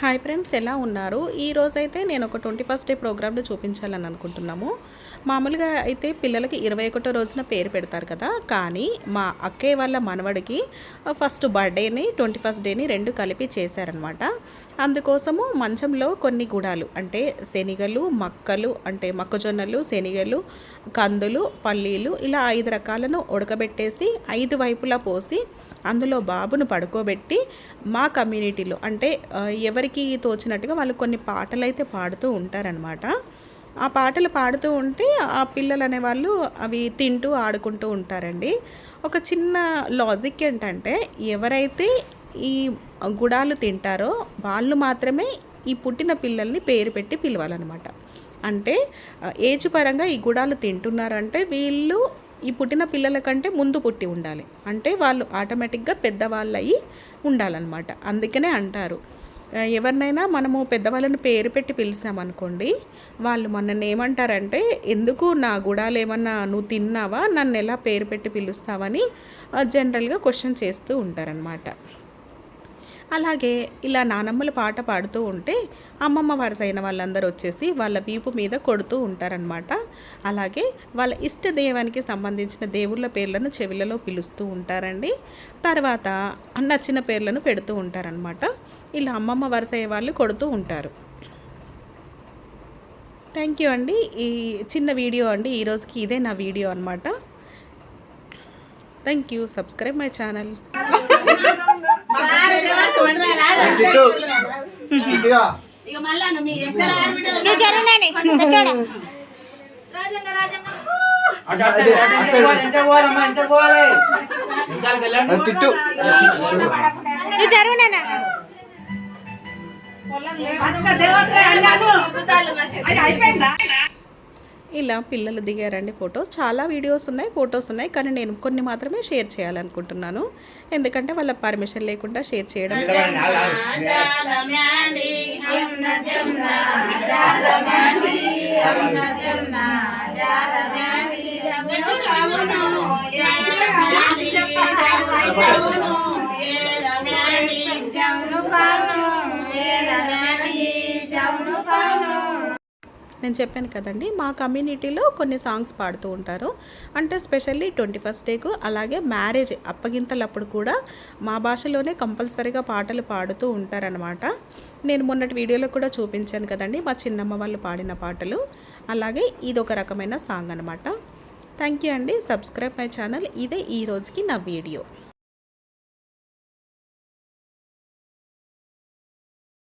Hi friends ఎలా ఉన్నారు? ఈ రోజైతే నేను ఒక ట్వంటీ ఫస్ట్ డే ప్రోగ్రామ్ను చూపించాలని అనుకుంటున్నాము. మామూలుగా అయితే పిల్లలకి ఇరవై ఒకటో రోజున పేరు పెడతారు కదా కానీ మా అక్కయ్య వాళ్ళ మనవడికి ఫస్ట్ బర్త్డేని ట్వంటీ ఫస్ట్ డేని రెండు కలిపి చేశారనమాట. అందుకోసము మంచంలో కొన్ని గుడాలు అంటే శనిగలు మక్కలు అంటే మొక్కజొన్నలు శనిగలు కందులు పల్లీలు ఇలా ఐదు రకాలను ఉడకబెట్టేసి ఐదు వైపులా పోసి అందులో బాబును పడుకోబెట్టి మా కమ్యూనిటీలో అంటే ఎవరికి తోచినట్టుగా వాళ్ళు కొన్ని పాటలు అయితే పాడుతూ ఉంటారనమాట ఆ పాటలు పాడుతూ ఉంటే ఆ పిల్లలు అనేవాళ్ళు అవి తింటూ ఆడుకుంటూ ఉంటారండి. ఒక చిన్న లాజిక్ ఏంటంటే ఎవరైతే ఈ గుడాలు తింటారో వాళ్ళు మాత్రమే ఈ పుట్టిన పిల్లల్ని పేరు పెట్టి పిలవాలన్నమాట. అంటే ఏజ్ పరంగా ఈ గుడాలు తింటున్నారంటే వీళ్ళు ఈ పుట్టిన పిల్లల కంటే ముందు పుట్టి ఉండాలి. అంటే వాళ్ళు ఆటోమేటిక్గా పెద్దవాళ్ళు అయ్యి ఉండాలన్నమాట. అందుకనే అంటారు. ఎవరినైనా మనము పెద్దవాళ్ళని పేరు పెట్టి పిలిచామనుకోండి వాళ్ళు మనల్ని ఏమంటారంటే ఎందుకు నా గుడాలు ఏమన్నా నువ్వు తిన్నావా? నన్ను ఎలా పేరు పెట్టి పిలుస్తావని? జనరల్గా క్వశ్చన్ చేస్తూ ఉంటారనమాట అలాగే ఇలా నానమ్మల పాట పాడుతూ ఉంటే అమ్మమ్మ వరుస అయిన వాళ్ళందరూ వచ్చేసి వాళ్ళ వీపు మీద కొడుతూ ఉంటారనమాట అలాగే వాళ్ళ ఇష్ట దైవానికి సంబంధించిన దేవుళ్ళ పేర్లను చెవిలలో పిలుస్తూ ఉంటారండి. తర్వాత నచ్చిన పేర్లను పెడుతూ ఉంటారనమాట ఇలా అమ్మమ్మ వరుస అయ్యే వాళ్ళు కొడుతూ ఉంటారు. థ్యాంక్ యూ అండి. ఈ చిన్న వీడియో అండి. ఈ రోజుకి ఇదే నా వీడియో అనమాట thank you. Subscribe my channel. నువ్వు జరుగునాని పెద్దోడా? తిట్టు నువ్వు జరుగునానా ఇలా పిల్లలు దిగారండి ఫొటోస్ చాలా వీడియోస్ ఉన్నాయి ఫొటోస్ ఉన్నాయి కానీ నేను కొన్ని మాత్రమే షేర్ చేయాలనుకుంటున్నాను ఎందుకంటే వాళ్ళ పర్మిషన్ లేకుండా షేర్ చేయడం నేను చెప్పాను కదండి మా కమ్యూనిటీలో కొన్ని సాంగ్స్ పాడుతూ ఉంటారు. అంటే స్పెషల్లీ ట్వంటీ ఫస్ట్ డేకు అలాగే మ్యారేజ్ అప్పగింతలప్పుడు కూడా మా భాషలోనే కంపల్సరీగా పాటలు పాడుతూ ఉంటారనమాట నేను మొన్నటి వీడియోలో కూడా చూపించాను కదండి మా చిన్నమ్మ వాళ్ళు పాడిన పాటలు. అలాగే ఇది ఒక రకమైన సాంగ్ అనమాట థ్యాంక్ యూ అండి. Subscribe my channel. ఇదే ఈ రోజుకి నా వీడియో.